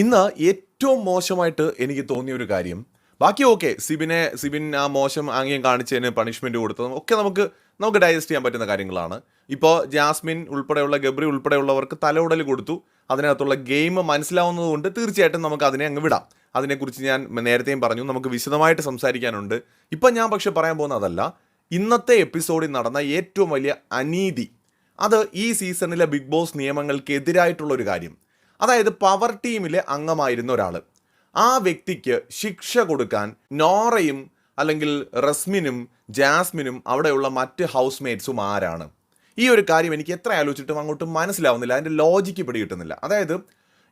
ഇന്ന് ഏറ്റവും മോശമായിട്ട് എനിക്ക് തോന്നിയ ഒരു കാര്യം ബാക്കി ഓക്കെ സിബിനെ സിബിൻ ആ മോശം ആംഗ്യം കാണിച്ചതിന് പണിഷ്മെന്റ് കൊടുത്തതും ഒക്കെ നമുക്ക് നമുക്ക് ഡൈജസ്റ്റ് ചെയ്യാൻ പറ്റുന്ന കാര്യങ്ങളാണ്. ഇപ്പോൾ ജാസ്മിൻ ഉൾപ്പെടെയുള്ള ഗബ്രി ഉൾപ്പെടെയുള്ളവർക്ക് തലവുടൽ കൊടുത്തു. അതിനകത്തുള്ള ഗെയിം മനസ്സിലാവുന്നതുകൊണ്ട് തീർച്ചയായിട്ടും നമുക്ക് അതിനെ അങ്ങ് വിടാം. അതിനെക്കുറിച്ച് ഞാൻ നേരത്തെയും പറഞ്ഞു നമുക്ക് വിശദമായിട്ട് സംസാരിക്കാനുണ്ട്. ഇപ്പം ഞാൻ പക്ഷെ പറയാൻ പോകുന്ന അതല്ല ഇന്നത്തെ എപ്പിസോഡിൽ നടന്ന ഏറ്റവും വലിയ അനീതി അത് ഈ സീസണിലെ ബിഗ് ബോസ് നിയമങ്ങൾക്കെതിരായിട്ടുള്ള ഒരു കാര്യം. അതായത് പവർ ടീമിലെ അംഗമായിരുന്ന ഒരാൾ ആ വ്യക്തിക്ക് ശിക്ഷ കൊടുക്കാൻ നോറയും അല്ലെങ്കിൽ റസ്മിനും ജാസ്മിനും അവിടെയുള്ള മറ്റ് ഹൗസ് മേറ്റ്സും ആരാണ്? ഈ ഒരു കാര്യം എനിക്ക് എത്ര ആലോചിച്ചിട്ടും അങ്ങോട്ട് മനസ്സിലാവുന്നില്ല. അതിന്റെ ലോജിക്ക് പിടി കിട്ടുന്നില്ല. അതായത്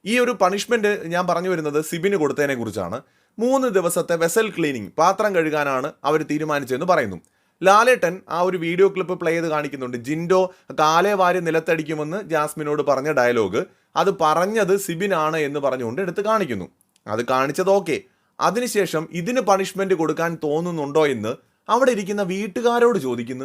ഈ ഒരു പണിഷ്മെന്റ് ഞാൻ പറഞ്ഞു വരുന്നത് സിബിന് കൊടുത്തതിനെ കുറിച്ചാണ്. മൂന്ന് ദിവസത്തെ വെസൽ ക്ലീനിങ് പാത്രം കഴുകാനാണ് അവർ തീരുമാനിച്ചതെന്ന് പറയുന്നു. ലാലേട്ടൻ ആ ഒരു വീഡിയോ ക്ലിപ്പ് പ്ലേ ചെയ്ത് കാണിക്കുന്നുണ്ട്. ജിൻഡോ കാലേ വാരി നിലത്തടിക്കുമെന്ന് ജാസ്മിനോട് പറഞ്ഞ ഡയലോഗ് അത് പറഞ്ഞത് സിബിനാണ് എന്ന് പറഞ്ഞുകൊണ്ട് എടുത്ത് കാണിക്കുന്നു. അത് കാണിച്ചത് ഓക്കെ. അതിനുശേഷം ഇതിന് പണിഷ്മെന്റ് കൊടുക്കാൻ തോന്നുന്നുണ്ടോ എന്ന് അവിടെ ഇരിക്കുന്ന വീട്ടുകാരോട് ചോദിക്കുന്നു.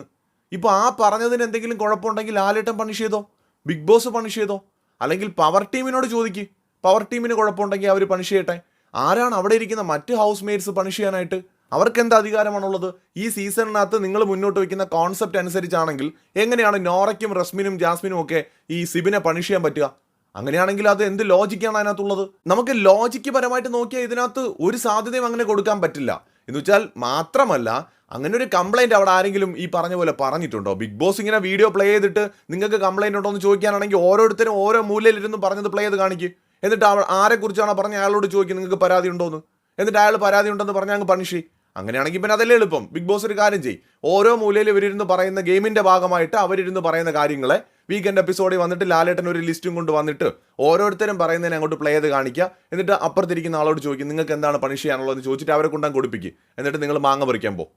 ഇപ്പൊ ആ പറഞ്ഞതിന് എന്തെങ്കിലും കുഴപ്പമുണ്ടെങ്കിൽ ലാലേട്ടൻ പണിഷ് ചെയ്തോ? ബിഗ് ബോസ് പണിഷ് ചെയ്തോ? അല്ലെങ്കിൽ പവർ ടീമിനോട് ചോദിക്ക്. പവർ ടീമിന് കുഴപ്പമുണ്ടെങ്കിൽ അവർ പണിഷ് ചെയ്യട്ടെ? ആരാണ് അവിടെ ഇരിക്കുന്ന മറ്റ് ഹൗസ് മേറ്റ്സ് പണിഷ് ചെയ്യാനായിട്ട്? അവർക്ക് എന്ത് അധികാരമാണുള്ളത്? ഈ സീസണിനകത്ത് നിങ്ങൾ മുന്നോട്ട് വയ്ക്കുന്ന കോൺസെപ്റ്റ് അനുസരിച്ചാണെങ്കിൽ എങ്ങനെയാണ് നോറയ്ക്കും റസ്മിനും ജാസ്മിനും ഒക്കെ ഈ സിബിനെ പണിഷ് ചെയ്യാൻ പറ്റുക? അങ്ങനെയാണെങ്കിൽ അത് എന്ത് ലോജിക്കാണ് അതിനകത്തുള്ളത്? നമുക്ക് ലോജിക്ക് പരമായിട്ട് നോക്കിയാൽ ഇതിനകത്ത് ഒരു സാധ്യതയും അങ്ങനെ കൊടുക്കാൻ പറ്റില്ല. എന്ന് വെച്ചാൽ മാത്രമല്ല അങ്ങനെ ഒരു കംപ്ലൈന്റ് അവിടെ ആരെങ്കിലും ഈ പറഞ്ഞ പോലെ പറഞ്ഞിട്ടുണ്ടോ? ബിഗ് ബോസ് ഇങ്ങനെ വീഡിയോ പ്ലേ ചെയ്തിട്ട് നിങ്ങൾക്ക് കംപ്ലൈന്റ് ഉണ്ടോ എന്ന് ചോദിക്കാനാണെങ്കിൽ ഓരോരുത്തരും ഓരോ മൂലയിലിരുന്ന് പറഞ്ഞത് പ്ലേ ചെയ്ത് കാണിക്കും. എന്നിട്ട് അവൾ ആരെക്കുറിച്ചാണോ പറഞ്ഞ അയാളോട് ചോദിക്കും നിങ്ങൾക്ക് പരാതി ഉണ്ടോ എന്ന്? എന്നിട്ട് അയാൾ പരാതി ഉണ്ടെന്ന് പറഞ്ഞാൽ അങ്ങ് പണിഷ്. അങ്ങനെയാണെങ്കിൽ പിന്നെ അതല്ലേ എളുപ്പം. ബിഗ് ബോസ് ഒരു കാര്യം ചെയ്യും. ഓരോ മൂലയിൽ ഇവരിരുന്ന് പറയുന്ന ഗെയിമിന്റെ ഭാഗമായിട്ട് അവരിരുന്ന് പറയുന്ന കാര്യങ്ങളെ വീക്കെൻഡ് എപ്പിസോഡിൽ വന്നിട്ട് ലാലേട്ടൻ ഒരു ലിസ്റ്റും കൊണ്ട് വന്നിട്ട് ഓരോരുത്തരും പറയുന്നതിനെ അങ്ങോട്ട് പ്ലേ ചെയ്ത് കാണിക്കുക. എന്നിട്ട് അപ്പുറത്തിരിക്കുന്ന ആളോട് ചോദിക്കും നിങ്ങൾക്ക് എന്താണ് പണിഷ് ചെയ്യാനുള്ളത്? എന്ന് ചോദിച്ചിട്ട് അവരെ കൊണ്ടാൻ കൊടുപ്പിക്കും. എന്നിട്ട് നിങ്ങൾ മാങ്ങ പറിക്കാൻ പോകും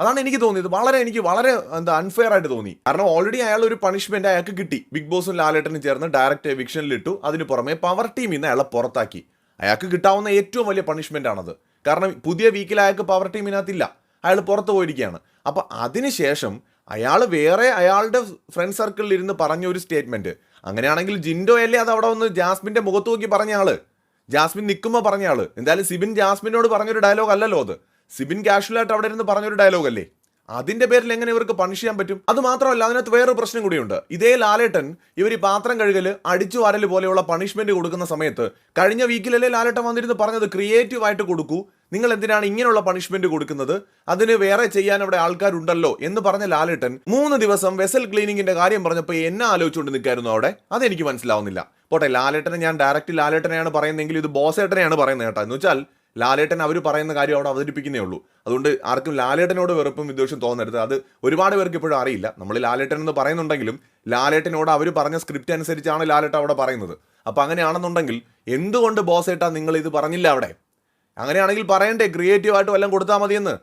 അതാണ് എനിക്ക് തോന്നിയത്. വളരെ എനിക്ക് വളരെ എന്താ അൺഫെയർ ആയിട്ട് തോന്നി. കാരണം ഓൾറെഡി അയാൾ ഒരു പണിഷ്മെന്റ് അയാൾക്ക് കിട്ടി. ബിഗ് ബോസും ലാലേട്ടനും ചേർന്ന് ഡയറക്റ്റ് എവിക്ഷനിലിട്ടു അതിന് പുറമെ പവർ ടീമിൽ നിന്ന് അയാളെ പുറത്താക്കി. അയാൾക്ക് കിട്ടാവുന്ന ഏറ്റവും വലിയ പണിഷ്മെന്റ് ആണത്. കാരണം പുതിയ വീക്കിൽ അയാൾക്ക് പവർ ടീമിനകത്തില്ല അയാൾ പുറത്ത് പോയിരിക്കുകയാണ്. അപ്പോൾ അതിനുശേഷം അയാൾ വേറെ അയാളുടെ ഫ്രണ്ട് സർക്കിളിൽ ഇരുന്ന് പറഞ്ഞ ഒരു സ്റ്റേറ്റ്മെന്റ് അങ്ങനെയാണെങ്കിൽ ജിൻഡോ അല്ലേ അത് അവിടെ വന്ന് ജാസ്മിന്റെ മുഖത്ത് നോക്കി പറഞ്ഞ ആൾ ജാസ്മിൻ നിൽക്കുമ്പോൾ പറഞ്ഞ ആൾ എന്തായാലും സിബിൻ ജാസ്മിനോട് പറഞ്ഞൊരു ഡയലോഗ് അല്ലല്ലോ അത്. സിബിൻ കാഷ്വലായിട്ട് അവിടെ ഇരുന്ന് പറഞ്ഞൊരു ഡയലോഗ് അല്ലേ? അതിന്റെ പേരിൽ എങ്ങനെ ഇവർക്ക് പണിഷ് ചെയ്യാൻ പറ്റും? അത് മാത്രമല്ല അതിനകത്ത് വേറൊരു പ്രശ്നം കൂടിയുണ്ട്. ഇതേ ലാലേട്ടൻ ഇവർ ഈ പാത്രം കഴുകൽ അടിച്ചു വാരൽ പോലെയുള്ള പണിഷ്മെന്റ് കൊടുക്കുന്ന സമയത്ത് കഴിഞ്ഞ വീക്കിലല്ലേ ലാലേട്ടൻ വന്നിരുന്ന് പറഞ്ഞത് ക്രിയേറ്റീവായിട്ട് കൊടുക്കൂ നിങ്ങൾ എന്തിനാണ് ഇങ്ങനെയുള്ള പണിഷ്മെന്റ് കൊടുക്കുന്നത്? അതിന് വേറെ ചെയ്യാൻ അവിടെ ആൾക്കാരുണ്ടല്ലോ എന്ന് പറഞ്ഞ ലാലേട്ടൻ മൂന്ന് ദിവസം വെസൽ ക്ലീനിങ്ങിന്റെ കാര്യം പറഞ്ഞപ്പോൾ എന്നെ ആലോചിച്ചുകൊണ്ട് നിൽക്കായിരുന്നു അവിടെ. അതെനിക്ക് മനസ്സിലാവുന്നില്ല. പോട്ടെ ലാലേട്ടനെ ഞാൻ ഡയറക്റ്റ് ലാലേട്ടനെയാണ് പറയുന്നതെങ്കിൽ ഇത് ബോസേട്ടനെയാണ് പറയുന്നത് കേട്ടോ. എന്ന് വെച്ചാൽ ലാലേട്ടൻ അവർ പറയുന്ന കാര്യം അവിടെ അവതരിപ്പിക്കുന്നേ ഉള്ളൂ. അതുകൊണ്ട് ആർക്കും ലാലേട്ടനോട് വെറുപ്പും വിദ്വേഷം തോന്നരുത്. അത് ഒരുപാട് പേർക്ക് ഇപ്പോഴും അറിയില്ല. നമ്മൾ ലാലേട്ടൻ എന്ന് പറയുന്നുണ്ടെങ്കിലും ലാലേട്ടനോട് അവർ പറഞ്ഞ സ്ക്രിപ്റ്റ് അനുസരിച്ചാണ് ലാലേട്ടൻ അവിടെ പറയുന്നത്. അപ്പോൾ അങ്ങനെയാണെന്നുണ്ടെങ്കിൽ എന്തുകൊണ്ട് ബോസേട്ടാ നിങ്ങൾ ഇത് പറഞ്ഞില്ല അവിടെ? അങ്ങനെയാണെങ്കിൽ പറയണ്ടേ ക്രിയേറ്റീവ് ആയിട്ട് വല്ലതും കൊടുത്താൽ മതിയെന്ന്.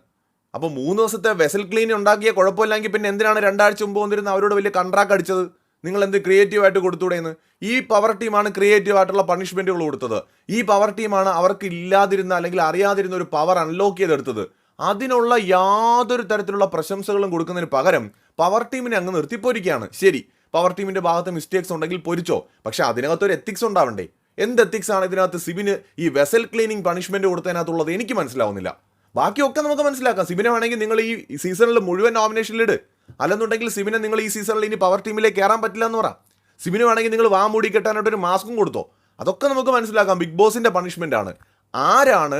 അപ്പോൾ മൂന്ന് ദിവസത്തെ വെസൽ ക്ലീൻ ഉണ്ടാക്കിയ കുഴപ്പമില്ലെങ്കിൽ പിന്നെ എന്തിനാണ് രണ്ടാഴ്ച മുമ്പ് വന്നിരുന്ന അവരോട് വലിയ കൺട്രാക്ട് അടിച്ചത്? നിങ്ങൾ എന്ത് ക്രിയേറ്റീവ് ആയിട്ട് കൊടുത്തൂടെയെന്ന്? ഈ പവർ ടീമാണ് ക്രിയേറ്റീവ് ആയിട്ടുള്ള പണിഷ്മെന്റുകൾ കൊടുത്തത്. ഈ പവർ ടീമാണ് അവർക്ക് ഇല്ലാതിരുന്ന അല്ലെങ്കിൽ അറിയാതിരുന്ന ഒരു പവർ അൺലോക്ക് ചെയ്തെടുത്തത്. അതിനുള്ള യാതൊരു തരത്തിലുള്ള പ്രശംസകളും കൊടുക്കുന്നതിന് പകരം പവർ ടീമിനെ അങ്ങ് നിർത്തിപ്പോരിക്കുകയാണ്. ശരി പവർ ടീമിന്റെ ഭാഗത്ത് മിസ്റ്റേക്സ് ഉണ്ടെങ്കിൽ പൊരിച്ചോ. പക്ഷേ അതിനകത്തൊരു എത്തിക്സ് ഉണ്ടാവണ്ടേ? എന്ത് ആണ് ഇതിനകത്ത് സിബിന് ഈ വെസൽ ക്ലീനിങ് പണിഷ്മെന്റ് കൊടുത്തതിനകത്തുള്ളത്? എനിക്ക് മനസ്സിലാവുന്നില്ല. ബാക്കിയൊക്കെ നമുക്ക് മനസ്സിലാക്കാം. സിബിനെ വേണമെങ്കിൽ നിങ്ങൾ ഈ സീസണിൽ മുഴുവൻ നോമിനേഷനിലിട് അല്ലെന്നുണ്ടെങ്കിൽ സിബിനെ നിങ്ങൾ ഈ സീസണിൽ ഇനി പവർ ടീമിലേക്ക് കയറാൻ പറ്റില്ല എന്ന് പറ. സിബിന് വേണമെങ്കിൽ നിങ്ങൾ വാ മൂടി കെട്ടാനായിട്ട് ഒരു മാസ്കും കൊടുത്തോ. അതൊക്കെ നമുക്ക് മനസ്സിലാക്കാം. ബിഗ് ബോസിന്റെ പണിഷ്മെന്റ് ആണ്. ആരാണ്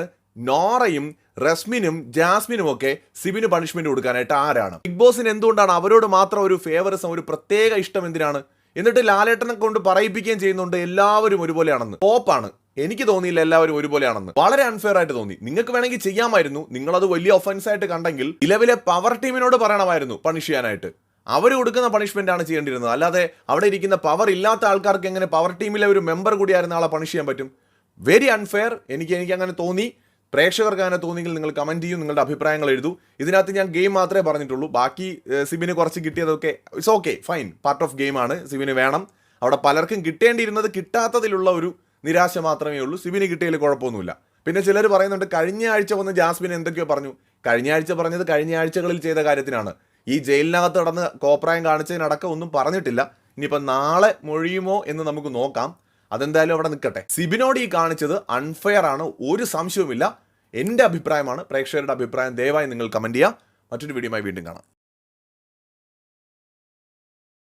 നോറയും റസ്മിനും ജാസ്മിനും ഒക്കെ സിബിന് പണിഷ്മെന്റ് കൊടുക്കാനായിട്ട് ആരാണ്? ബിഗ് ബോസിന് എന്തുകൊണ്ടാണ് അവരോട് മാത്രം ഒരു ഫേവറിസം ഒരു പ്രത്യേക ഇഷ്ടം എന്തിനാണ്? എന്നിട്ട് ലാലേട്ടനെ കൊണ്ട് പറയിപ്പിക്കുകയും ചെയ്യുന്നുണ്ട് എല്ലാവരും ഒരുപോലെയാണെന്ന്. പോപ്പാണ് എനിക്ക് തോന്നിയില്ല എല്ലാവരും ഒരുപോലെയാണെന്ന്. വളരെ അൺഫെയർ ആയിട്ട് തോന്നി. നിങ്ങൾക്ക് വേണമെങ്കിൽ ചെയ്യാമായിരുന്നു. നിങ്ങളത് വലിയ ഒഫൻസ് ആയിട്ട് കണ്ടെങ്കിൽ നിലവിലെ പവർ ടീമിനോട് പറയണമായിരുന്നു പണിഷ് ചെയ്യാനായിട്ട്. അവർ കൊടുക്കുന്ന പണിഷ്മെന്റ് ആണ് ചെയ്യേണ്ടിയിരുന്നത്. അല്ലാതെ അവിടെ ഇരിക്കുന്ന പവർ ഇല്ലാത്ത ആൾക്കാർക്ക് എങ്ങനെ പവർ ടീമിലെ ഒരു മെമ്പർ കൂടിയായിരുന്ന ആളെ പണിഷ് ചെയ്യാൻ പറ്റും? വെരി അൺഫെയർ എനിക്ക് എനിക്ക് അങ്ങനെ തോന്നി. പ്രേക്ഷകർക്ക് അങ്ങനെ തോന്നിയെങ്കിൽ നിങ്ങൾ കമന്റ് ചെയ്യും നിങ്ങളുടെ അഭിപ്രായങ്ങൾ എഴുതൂ. ഇതിനകത്ത് ഞാൻ ഗെയിം മാത്രമേ പറഞ്ഞിട്ടുള്ളൂ. ബാക്കി സിബിന് കുറച്ച് കിട്ടിയതൊക്കെ it's okay fine part of ഗെയിമാണ് സിബിന് വേണം. അവിടെ പലർക്കും കിട്ടേണ്ടിയിരുന്നത് കിട്ടാത്തതിലുള്ള ഒരു നിരാശ മാത്രമേ ഉള്ളൂ. സിബിന് കിട്ടിയതിൽ കുഴപ്പമൊന്നുമില്ല. പിന്നെ ചിലർ പറയുന്നുണ്ട് കഴിഞ്ഞ ആഴ്ച വന്ന് ജാസ്മിൻ എന്തൊക്കെയോ പറഞ്ഞു. കഴിഞ്ഞ ആഴ്ച പറഞ്ഞത് കഴിഞ്ഞ ആഴ്ചകളിൽ ചെയ്ത കാര്യത്തിനാണ്. ഈ ജയിലിനകത്ത് നടന്ന് കോപ്രായം കാണിച്ചതിനടക്കം ഒന്നും പറഞ്ഞിട്ടില്ല. ഇനിയിപ്പോൾ നാളെ മൊഴിയുമോ എന്ന് നമുക്ക് നോക്കാം. അതെന്തായാലും അവിടെ നിൽക്കട്ടെ. സിബിനോട് ഈ കാണിച്ചത് അൺഫെയർ ആണ് ഒരു സംശയവുമില്ല. എന്റെ അഭിപ്രായമാണ് പ്രേക്ഷകരുടെ അഭിപ്രായം ദയവായി നിങ്ങൾ കമന്റ് ചെയ്യുക. മറ്റൊരു വീഡിയോയുമായി വീണ്ടും കാണാം.